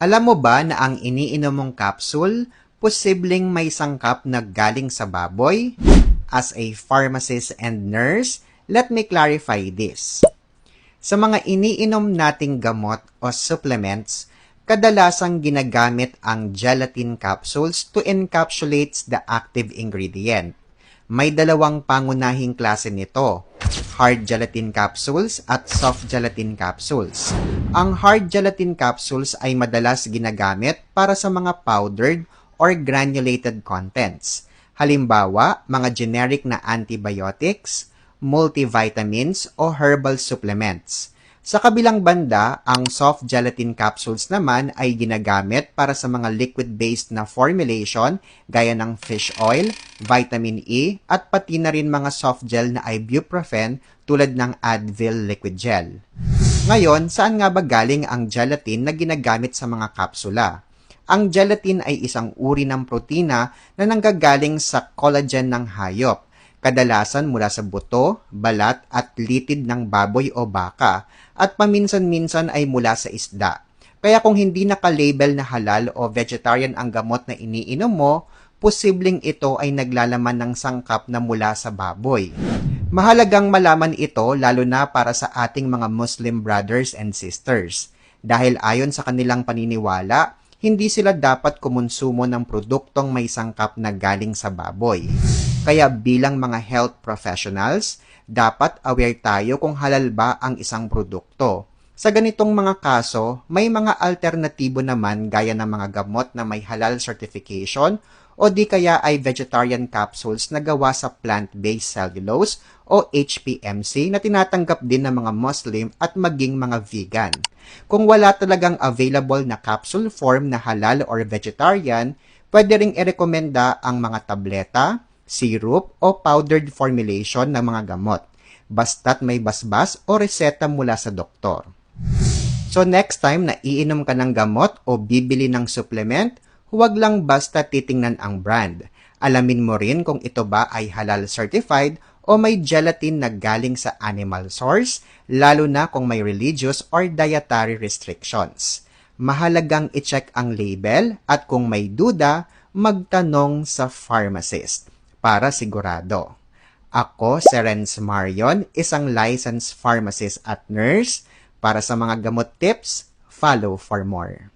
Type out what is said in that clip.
Alam mo ba na ang iniinom mong capsule, posibleng may sangkap na galing sa baboy? As a pharmacist and nurse, let me clarify this. Sa mga iniinom nating gamot o supplements, kadalasang ginagamit ang gelatin capsules to encapsulate the active ingredient. May dalawang pangunahing klase nito, hard gelatin capsules at soft gelatin capsules. Ang hard gelatin capsules ay madalas ginagamit para sa mga powdered or granulated contents. Halimbawa, mga generic na antibiotics, multivitamins o herbal supplements. Sa kabilang banda, ang soft gelatin capsules naman ay ginagamit para sa mga liquid-based na formulation gaya ng fish oil, vitamin E, at pati na rin mga soft gel na ibuprofen tulad ng Advil liquid gel. Ngayon, saan nga ba galing ang gelatin na ginagamit sa mga kapsula? Ang gelatin ay isang uri ng protina na nanggagaling sa collagen ng hayop kadalasan mula sa buto, balat at litid ng baboy o baka, at paminsan-minsan ay mula sa isda. Kaya kung hindi naka-label na halal o vegetarian ang gamot na iniinom mo, posibleng ito ay naglalaman ng sangkap na mula sa baboy. Mahalagang malaman ito lalo na para sa ating mga Muslim brothers and sisters. Dahil ayon sa kanilang paniniwala, hindi sila dapat kumonsumo ng produktong may sangkap na galing sa baboy. Kaya bilang mga health professionals, dapat aware tayo kung halal ba ang isang produkto. Sa ganitong mga kaso, may mga alternatibo naman gaya ng mga gamot na may halal certification o di kaya ay vegetarian capsules na gawa sa plant-based cellulose o HPMC na tinatanggap din ng mga Muslim at maging mga vegan. Kung wala talagang available na capsule form na halal or vegetarian, pwede ring irekomenda ang mga tableta, syrup o powdered formulation ng mga gamot, basta't may basbas o reseta mula sa doktor. So next time na iinom ka ng gamot o bibili ng supplement, huwag lang basta titingnan ang brand. Alamin mo rin kung ito ba ay halal certified o may gelatin na galing sa animal source, lalo na kung may religious or dietary restrictions. Mahalagang i-check ang label at kung may duda, magtanong sa pharmacist para sigurado. Ako, si Renz Marion, isang licensed pharmacist at nurse. Para sa mga gamot tips, follow for more.